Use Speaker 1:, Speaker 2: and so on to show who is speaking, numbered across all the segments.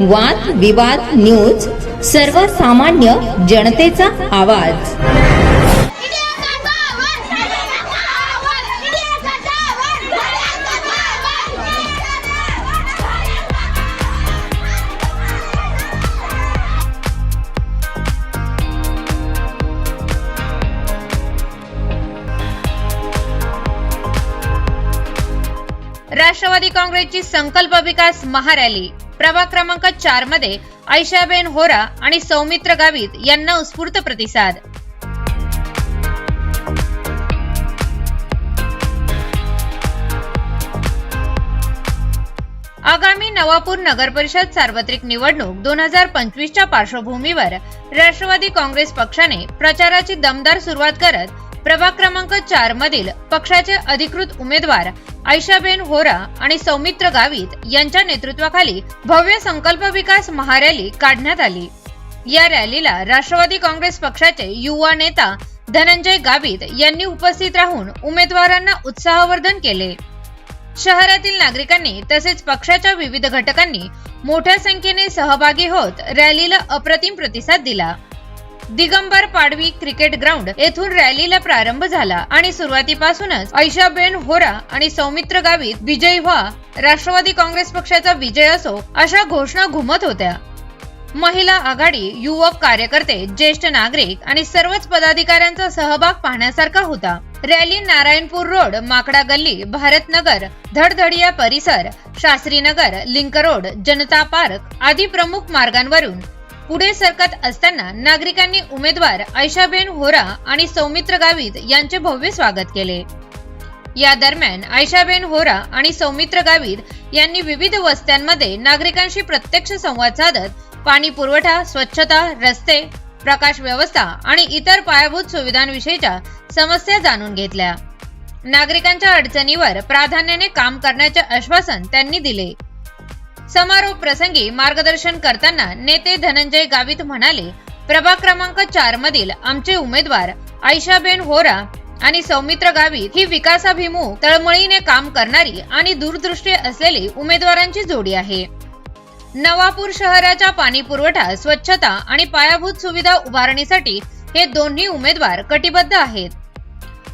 Speaker 1: वाद विवाद न्यूज सर्वसामान्य जनतेचा आवाज.
Speaker 2: राष्ट्रवादी काँग्रेसची संकल्प विकास महारॅली. प्रभाग क्रमांक चारमध्ये ऐशाबेन होरा आणि सौमित्र गावित यांना उत्स्फूर्त प्रतिसाद. आगामी नवापूर नगर परिषद सार्वत्रिक निवडणूक दोन हजार पंचवीसच्या पार्श्वभूमीवर राष्ट्रवादी काँग्रेस पक्षाने प्रचाराची दमदार सुरुवात करत प्रभाग क्रमांक चार मधील पक्षाचे अधिकृत उमेदवार आयशाबेन होरा आणि सौमित्र गावित यांच्या नेतृत्वाखाली भव्य संकल्प विकास महारॅली काढण्यात आली. या रॅलीला राष्ट्रवादी काँग्रेस पक्षाचे युवा नेता धनंजय गावित यांनी उपस्थित राहून उमेदवारांना उत्साहवर्धन केले. शहरातील नागरिकांनी तसेच पक्षाच्या विविध घटकांनी मोठ्या संख्येने सहभागी होत रॅलीला अप्रतिम प्रतिसाद दिला. दिगंबर पाडवी क्रिकेट ग्राउंड येथून रॅलीला प्रारंभ झाला आणि सुरुवातीपासूनच ऐशाबेन होरा आणि सौमित्र गावित विजयी व्हा राष्ट्रवादी काँग्रेस पक्षाचा विजय असो अशा घोषणा घुमत होत्या. महिला आघाडी युवक कार्यकर्ते ज्येष्ठ नागरिक आणि सर्वच पदाधिकाऱ्यांचा सहभाग पाहण्यासारखा होता. रॅली नारायणपूर रोड माकडा गल्ली भारतनगर धडधडिया परिसर शास्त्रीनगर लिंक रोड जनता पार्क आदी प्रमुख मार्गांवरून पुढे सरकत असताना नागरिकांनी उमेदवार ऐशाबेन होरा आणि सौमित्र गावित यांचे भव्य स्वागत केले. या दरम्यान आयशाबेन होरा आणि सौमित्र गावित यांनी विविध वस्त्यांमध्ये नागरिकांशी प्रत्यक्ष संवाद साधत पाणी पुरवठा स्वच्छता रस्ते प्रकाश व्यवस्था आणि इतर पायाभूत सुविधांविषयीच्या समस्या जाणून घेतल्या. नागरिकांच्या अडचणीवर प्राधान्याने काम करण्याचे आश्वासन त्यांनी दिले. समारोप प्रसंगी मार्गदर्शन करताना नेते धनंजय गावित म्हणाले प्रभाग क्रमांक चार मधील आमचे उमेदवार आयशाबेन होरा आणि सौमित्र गावित ही विकासाभिमुख तळमळीने काम करणारी आणि दूरदृष्टी असलेली उमेदवारांची जोडी आहे. नवापूर शहराच्या पाणी पुरवठा स्वच्छता आणि पायाभूत सुविधा उभारणीसाठी हे दोन्ही उमेदवार कटिबद्ध आहेत.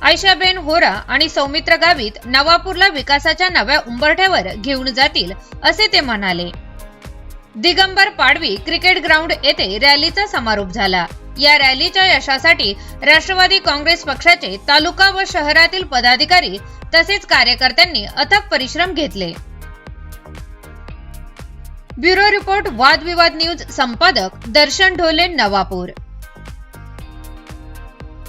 Speaker 2: आयशाबेन होरा आणि सौमित्र गावित नवापूरला विकासाच्या नव्या उंबरठ्यावर घेऊन जातील असे ते म्हणाले. दिगंबर पाडवी क्रिकेट ग्राउंड येथे रॅलीचा समारोप झाला. या रॅलीच्या यशासाठी राष्ट्रवादी काँग्रेस पक्षाचे तालुका व शहरातील पदाधिकारी तसेच कार्यकर्त्यांनी अथक परिश्रम घेतले. ब्युरो रिपोर्ट वादविवाद न्यूज संपादक दर्शन ढोले नवापूर.